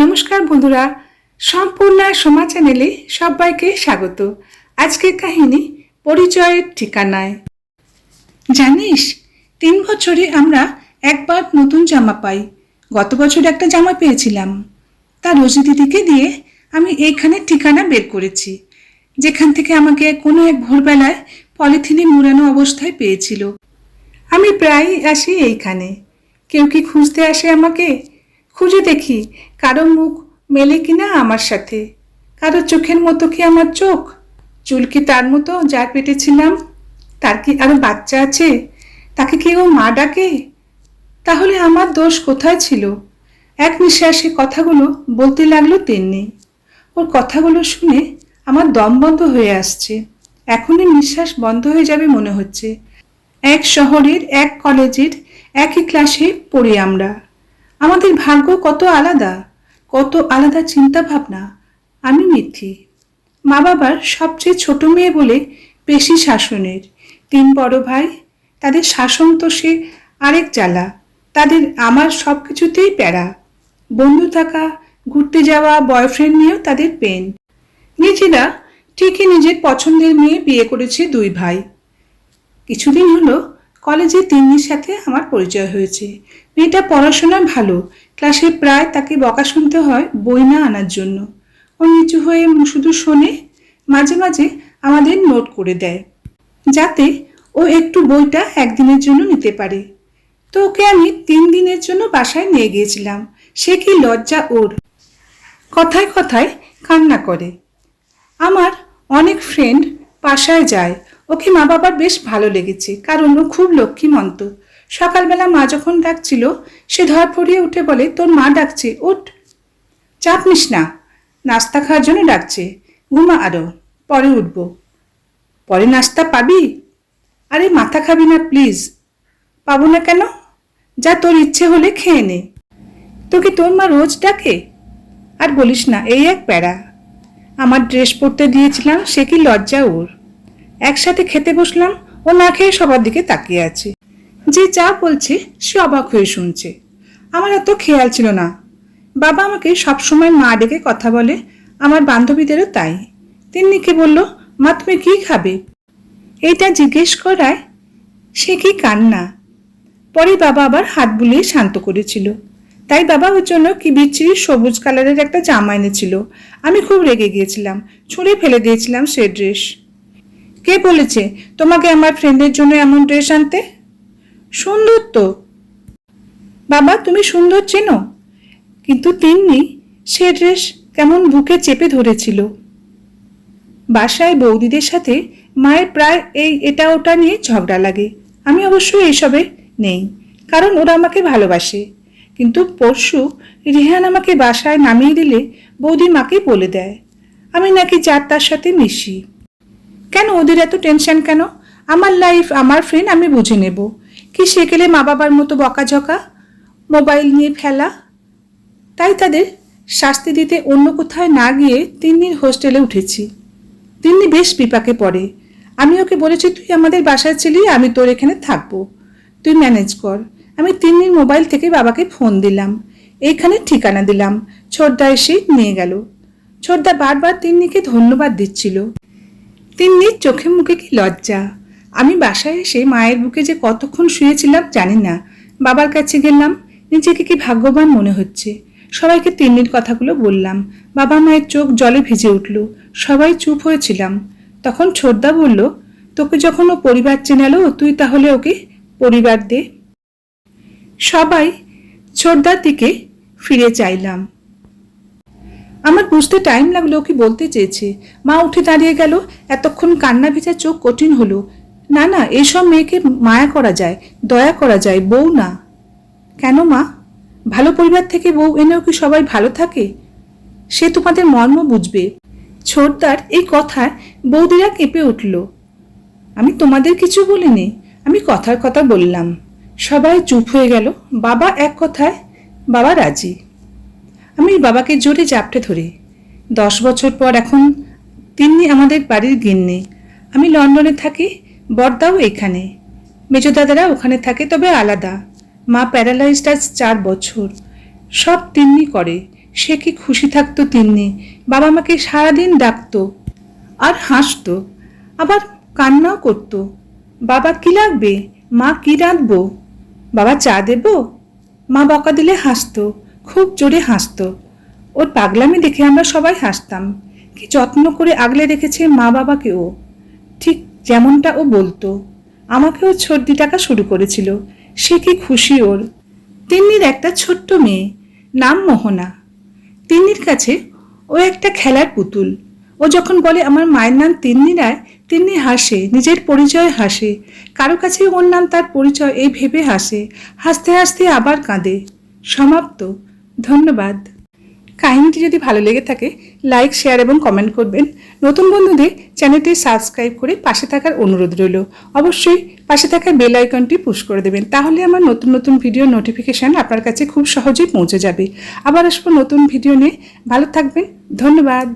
নমস্কার বন্ধুরা, সম্পূর্ণ সোমা চ্যানেলে সবাইকে স্বাগত। আজকের কাহিনী পরিচয়ের ঠিকানায়। জানিস, তিন বছরে আমরা একবার নতুন জামা পাই। গত বছর একটা জামা পেয়েছিলাম। তা রোজি দিদিকে দিয়ে আমি এইখানে ঠিকানা বের করেছি, যেখান থেকে আমাকে কোনো এক ভোরবেলায় পলিথিনে মুড়ানো অবস্থায় পেয়েছিল। আমি প্রায়ই আসি এইখানে। কেউ কি খুঁজতে আসে আমাকে? খুঁজে দেখি, কারও মুখ মেলে কিনা আমার সাথে। কারও চোখের মতো কি আমার চোখ? চুল কি তার মতো যার পেটে ছিলাম? তার কি আরও বাচ্চা আছে? তাকে কি ও মা ডাকে? তাহলে আমার দোষ কোথায় ছিল? এক নিঃশ্বাসে কথাগুলো বলতে লাগল তেমনি। ওর কথাগুলো শুনে আমার দম বন্ধ হয়ে আসছে। এখনই নিঃশ্বাস বন্ধ হয়ে যাবে মনে হচ্ছে। এক শহরের, এক কলেজের, একই ক্লাসে পড়ি আমরা। আমাদের ভাগ্য কত আলাদা কত আলাদা চিন্তা ভাবনা আমি মিথ্যি। মা বাবার সবচেয়ে ছোট মেয়ে বলে বেশি শাসনের। তিন বড় ভাই, তাদের শাসন তো সে আরেক জ্বালা, তাদের আমার সব কিছুতেই প্যারা। বন্ধু থাকা, ঘুরতে যাওয়া, বয়ফ্রেন্ড নিয়েও তাদের পেন নিজেরা ঠিকই নিজের পছন্দের মেয়ে বিয়ে করেছে দুই ভাই। কিছুদিন হলো কলেজে তিন্নির সাথে আমার পরিচয় হয়েছে। মেয়েটা পড়াশোনা ভালো, ক্লাসে প্রায় তাকে বকা শুনতে হয় বই না আনার জন্য। ও নিচু হয়ে শুধু শোনে, মাঝে মাঝে আমাদের নোট করে দেয়, যাতে ও একটু বইটা একদিনের জন্য নিতে পারে। তো ওকে আমি তিন দিনের জন্য বাসায় নিয়ে গিয়েছিলাম, সে কি লজ্জা ওর? কথায় কথায় কান্না করে। আমার অনেক ফ্রেন্ড বাসায় যায় ওকে মা বাবার বেশ ভালো লেগেছে, কারণ ও খুব লক্ষ্মীমন্ত। সকালবেলা মা যখন ডাকছিল, সে ধর পড়িয়ে উঠে বলে, তোর মা ডাকছে, উঠ। চাপ নিস না, নাস্তা খাওয়ার জন্য ডাকছে। ঘুমা আরও, পরে উঠব। পরে নাস্তা পাবি? আরে মাথা খাবি না, প্লিজ। পাবো না কেন? যা তোর ইচ্ছে হলে খেয়ে নে। তোকে তোর মা রোজ ডাকে? আর বলিস না, এই এক প্যারা। আমার ড্রেস পরতে দিয়েছিলাম, সে কি লজ্জা ওর? একসাথে খেতে বসলাম ও না খেয়ে সবার দিকে তাকিয়ে আছে। যে যা বলছে, সে অবাক হয়ে শুনছে। আমার এত খেয়াল ছিল না। বাবা আমাকে সবসময় মা ডেকে কথা বলে, আমার বান্ধবীদেরও তাই। তিন্নিকে বলল, মা, তুমি কি খাবে? এইটা জিজ্ঞেস করায় সে কি কান্না। পরে বাবা আবার হাত বুলিয়ে শান্ত করেছিল। তাই বাবা ওর জন্য কি বিচ্ছিরি সবুজ কালারের একটা জামা এনেছিল। আমি খুব রেগে গিয়েছিলাম, ছুঁড়ে ফেলে দিয়েছিলাম সে ড্রেস। কে বলেছে? তোমাকে আমার ফ্রেন্ডের জন্য এমন ড্রেস আনতে? সুন্দর তো। বাবা, তুমি সুন্দর চেনো। কিন্তু তিন্নি সে ড্রেস কেমন বুকে চেপে ধরেছিল। বাসায় বৌদিদের সাথে মায়ের প্রায় এই এটা ওটা নিয়ে ঝগড়া লাগে। আমি অবশ্য এইসবে নেই, কারণ ওরা আমাকে ভালোবাসে। কিন্তু পরশু রিহান আমাকে বাসায় নামিয়ে দিলে বৌদি মাকে বলে দেয়। আমি নাকি যার তার সাথে মিশি। কেন ওদের এত টেনশন কেন? আমার লাইফ আমার ফ্রেন্ড আমি বুঝে নেব। কি সেকেলে মা বাবার মতো বকাঝকা? মোবাইল নিয়ে ফেলা তাই তাদের শাস্তি দিতে অন্য কোথায় না গিয়ে তিন্নির হোস্টেলে উঠেছি। তিন্নি বেশ বিপাকে পড়ে। আমি ওকে বলেছি, তুই আমাদের বাসায় ছিলি, আমি তোর এখানে থাকব। তুই ম্যানেজ কর। আমি তিন্নির মোবাইল থেকে বাবাকে ফোন দিলাম। এইখানে ঠিকানা দিলাম। ছোটদা এসে নিয়ে গেল। ছোটদা বারবার তিন্নিকে ধন্যবাদ দিচ্ছিল। তিন্নির চোখে মুখে কি লজ্জা? আমি বাসায় এসে মায়ের বুকে যে কতক্ষণ শুয়েছিলাম জানি না। বাবার কাছে গেলাম, নিজেকে কি ভাগ্যবান মনে হচ্ছে? সবাইকে তিন্নির কথাগুলো বললাম। বাবা মায়ের চোখ জলে ভিজে উঠল, সবাই চুপ হয়েছিলাম। তখন ছোটদা বলল, তোকে যখন ও পরিবার চেনালো, তুই তাহলে ওকে পরিবার দে। সবাই ছোটদার দিকে ফিরে চাইলাম। আমার বুঝতে টাইম লাগল কি বলতে চেয়েছে। মা উঠে দাঁড়িয়ে গেল, এতক্ষণ কান্না ভেজা চোখ কঠিন হলো। না না, এসব মেয়েকে মায়া করা যায়, দয়া করা যায়, বউ না। কেন মা? ভালো পরিবার থেকে বউ এনেও কি সবাই ভালো থাকে? সে তোমাদের মর্ম বুঝবে। ছোটদার এই কথায় বৌদিরা কেঁপে উঠল। আমি তোমাদের কিছু বলিনি, আমি কথার কথা বললাম। সবাই চুপ হয়ে গেল, বাবা এক কথায়, বাবা রাজি। আমি বাবাকে জোরে জাপটে ধরি। দশ বছর পর এখন তিনি আমাদের বাড়ির গিন্নি। আমি লন্ডনে থাকি, বর্দাও এখানে মেজো দাদারা ওখানে থাকে, তবে আলাদা। মা প্যারালাইজড আজ চার বছর। সব তিন্নি করে। সে কি খুশি থাকতো তিন্নি। বাবা আমাকে সারাদিন ডাকতো আর হাসতো। আবার কান্নাও করতো। বাবা কি লাগবে? মা কি রাঁধবো? বাবা চা দেব? মা বকা দিলে হাসতো। খুব জোরে হাসতো। ওর পাগলামি দেখে আমরা সবাই হাসতাম। কি যত্ন করে আগলে রেখেছে মা বাবাকে ও। ঠিক যেমনটা ও বলতো, আমাকেও সর্দি টাকা শুরু করেছিল। সে কি খুশি ওর? তিন্নির একটা ছোট্ট মেয়ে, নাম মোহনা। তিন্নির কাছে ও একটা খেলার পুতুল। ও যখন বলে আমার মায়ের নাম তিন্নি রায়, তিন্নি হাসে, নিজের পরিচয় হাসে। কারও কাছে ওর নাম তার পরিচয় এই ভেবে হাসে। হাসতে হাসতে আবার কাঁদে। সমাপ্ত। ধন্যবাদ। কাহিনীটি যদি ভালো লেগে থাকে লাইক শেয়ার এবং কমেন্ট করবেন। নতুন বন্ধুদের চ্যানেলটি সাবস্ক্রাইব করে পাশে থাকার অনুরোধ রইল। অবশ্যই পাশে থাকা বেল আইকনটি পুশ করে দেবেন, তাহলে আমার নতুন নতুন ভিডিও নোটিফিকেশান আপনার কাছে খুব সহজেই পৌঁছে যাবে। আবার আসব নতুন ভিডিও নিয়ে। ভালো থাকবেন, ধন্যবাদ।